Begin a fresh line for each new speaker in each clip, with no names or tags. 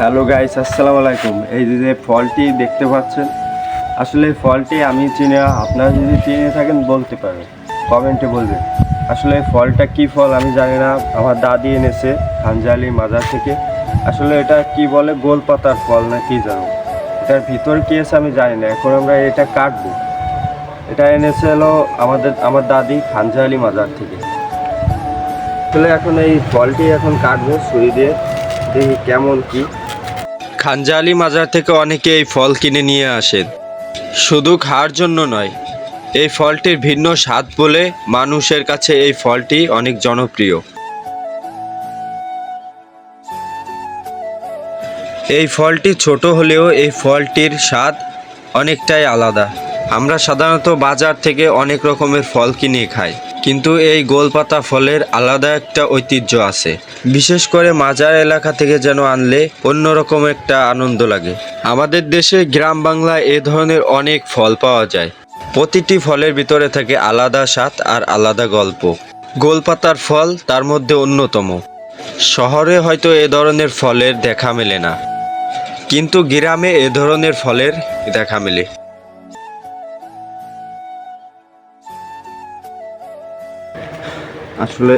Hello guys আসসালামু আলাইকুম। এই যে ফলটি দেখতে পাচ্ছেন, আসলে ফলটি আমি চিনি আপনারা যদি চিনে থাকেন বলতে পারেন, কমেন্টে বলবেন। আসলে ফলটা কি ফল আমি জানি না, আমার দাদি এনেছে খানজালি মাজার থেকে। আসলে এটা কি বলে গোল পাতার ফল না কি জানো? এটার ভিতর কি আছে আমি জানি না, এখন আমরা এটা কাটবো। এটা এনেছে হলো আমাদের, আমার দাদি খানজালি মাজার থেকে। আসলে এখন এই ফলটি এখন কাটবো, ছুরি দিয়ে, দেখি কেমন কি। খানজালি মাজার থেকে অনেকে এই ফল কিনে নিয়ে আসেন। শুধু খাওয়ার জন্য নয়, এই ফলটির ভিন্ন স্বাদ বলে মানুষের কাছে এই ফলটি অনেক জনপ্রিয়। এই ফলটি ছোট হলেও এই ফলটির স্বাদ অনেকটাই আলাদা। আমরা সাধারণত বাজার থেকে অনেক রকমের ফল কিনে খাই। কিন্তু এই গোলপাতা ফলের আলাদা একটা ঐতিহ্য আছে। বিশেষ করে মাজার এলাকা থেকে যেন আনলে অন্যরকম একটা আনন্দ লাগে। আমাদের দেশে গ্রাম বাংলায় এ ধরনের অনেক ফল পাওয়া যায়। প্রতিটি ফলের ভিতরে থাকে আলাদা স্বাদ আর আলাদা গল্প। গোলপাতার ফল তার মধ্যে অন্যতম। শহরে হয়তো এ ধরনের ফলের দেখা মেলে না। কিন্তু গ্রামে এ ধরনের ফলের দেখা মেলে। আসলে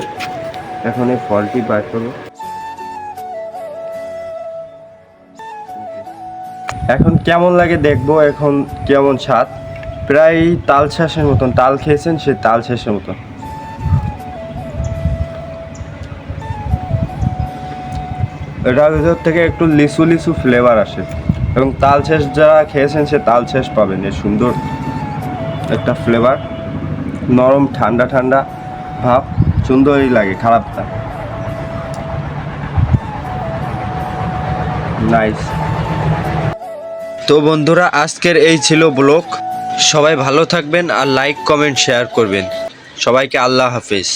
এখন এই ফলটি বার করব। এখন কেমন লাগে দেখব? এখন কেমন স্বাদ? প্রায় তাল শেষের মতন। তাল খেয়েছেন সে তাল শেষের মতন। এটার ভিতর থেকে একটু লিচু লিচু ফ্লেভার আসে। এবং তাল শেষ যারা খেয়েছেন সে তাল শেষ পাবেন। এর সুন্দর একটা ফ্লেভার নরম, ঠান্ডা ঠান্ডা ভাব। সুন্দরই লাগে খারাপ না নাইস তো বন্ধুরা, আজকের এই ছিল ব্লগ। সবাই ভালো থাকবেন আর লাইক কমেন্ট শেয়ার করবেন। সবাইকে আল্লাহ হাফিজ।